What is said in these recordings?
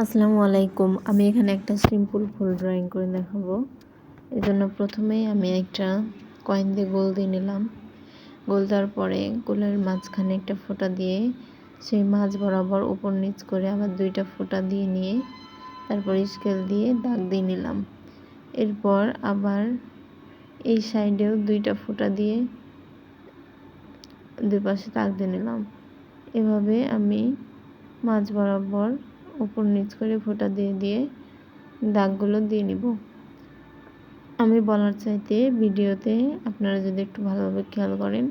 আসসালামু আলাইকুম। আমি এখানে একটা সিম্পল ফুল ড্রয়িং করে দেখাবো। এই জন্য প্রথমেই আমি একটা কয়েন দিয়ে গোল দিয়ে নিলাম। গোল দেওয়ার পরে গোলের মাঝখানে একটা ফোঁটা দিয়ে সেই মাছ বরাবর উপর নিচ করে আবার দুইটা ফোঁটা দিয়ে নিয়ে তারপর স্কেল দিয়ে দাগ দিয়ে নিলাম। এরপর আবার এই সাইডেও দুইটা ফোঁটা দিয়ে দুই পাশে দাগ দিয়ে নিলাম। এভাবে আমি মাছ বরাবর উপর নিচ করে ফোঁটা দিয়ে দিয়ে দাগগুলো দিয়ে নিব। আমি বলার চাইতে ভিডিওতে আপনারা যদি একটু ভালোভাবে খেয়াল করেন,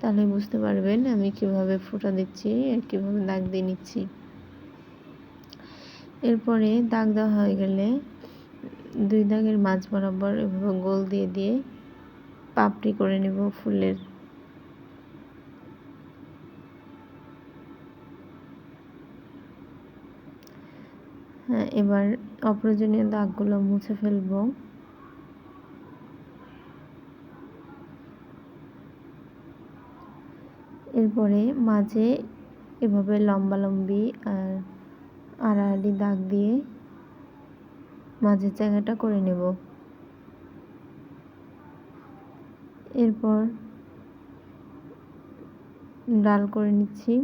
তাহলে বুঝতে পারবেন আমি কীভাবে ফোঁটা দিচ্ছি আর কীভাবে দাগ দিয়ে নিচ্ছি। এরপরে দাগ দেওয়া হয়ে গেলে দুই দাগের মাছ বরাবর এভাবে গোল দিয়ে দিয়ে পাপড়ি করে নেব ফুলের। হ্যাঁ এবার অপ্রয়োজনীয় দাগগুলো মুছে ফেলব। এরপরে মাঝে এভাবে লম্বা লম্বি আর আড়াআড়ি দাগ দিয়ে মাঝের জায়গাটা করে নেব। এরপর ডাল করে নিচ্ছি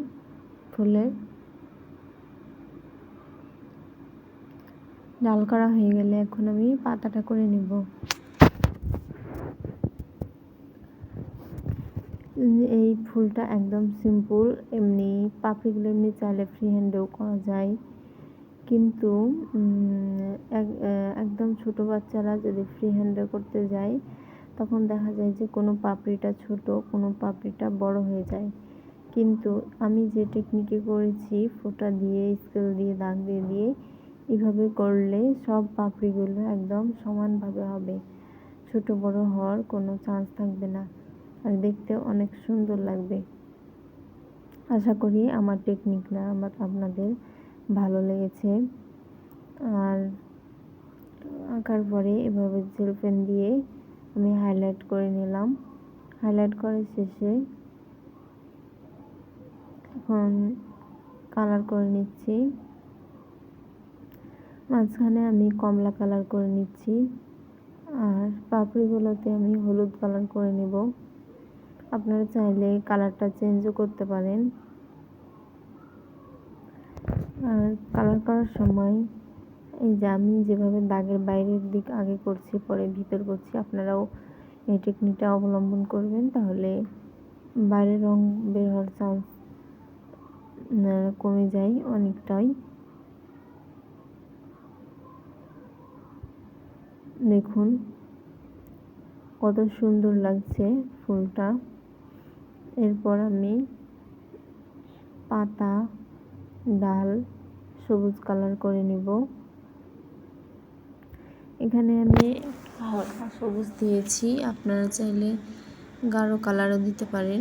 ফুলের ডাল করা হয়ে গেলে এখন আমি পাতাটা করে নেব। এই ফুলটা একদম সিম্পল এমনি পাপড়িগুলো এমনি চাইলে ফ্রি হ্যান্ডেও করা যায়। কিন্তু একদম ছোট বাচ্চারা যদি ফ্রি হ্যান্ডে করতে যায়, তখন দেখা যায় যে কোনো পাপড়িটা ছোট, কোনো পাপড়িটা বড় হয়ে যায়। কিন্তু আমি যে টেকনিকে করেছি, ফোঁটা দিয়ে স্কেল দিয়ে, দাগ দিয়ে দিয়ে এভাবে করলে সব পাপড়িগুলো একদম সমানভাবে হবে। ছোট বড় হওয়ার কোনো চান্স থাকবে না। আর দেখতে অনেক সুন্দর লাগবে। আশা করি আমার টেকনিকটা আমার আপনাদের ভালো লেগেছে। আর আঁকার পরে এভাবে জেল পেন দিয়ে আমি হাইলাইট করে নিলাম। হাইলাইট করার শেষে এখন কালার করে নিচ্ছি। মাঝখানে আমি কমলা কালার করে নিচ্ছি। আর পাপড়িগুলোতে আমি হলুদ কালার করে নেব। আপনারা চাইলে কালারটা চেঞ্জও করতে পারেন। আর কালার করার সময় এই যে আমি যেভাবে দাগের বাইরের দিক আগে করছি, পরে ভিতর করছি, আপনারাও এই টেকনিকটা অবলম্বন করবেন। তাহলে বাইরের রং বের হওয়ার চান্স কমে যায় অনেকটাই। দেখুন, কত সুন্দর লাগছে ফুলটা। এরপর আমি পাতা, ডাল সবুজ কালার করে নিব। এখানে আমি হালকা সবুজ দিয়েছি। আপনারা চাইলে গাঢ় কালারও দিতে পারেন।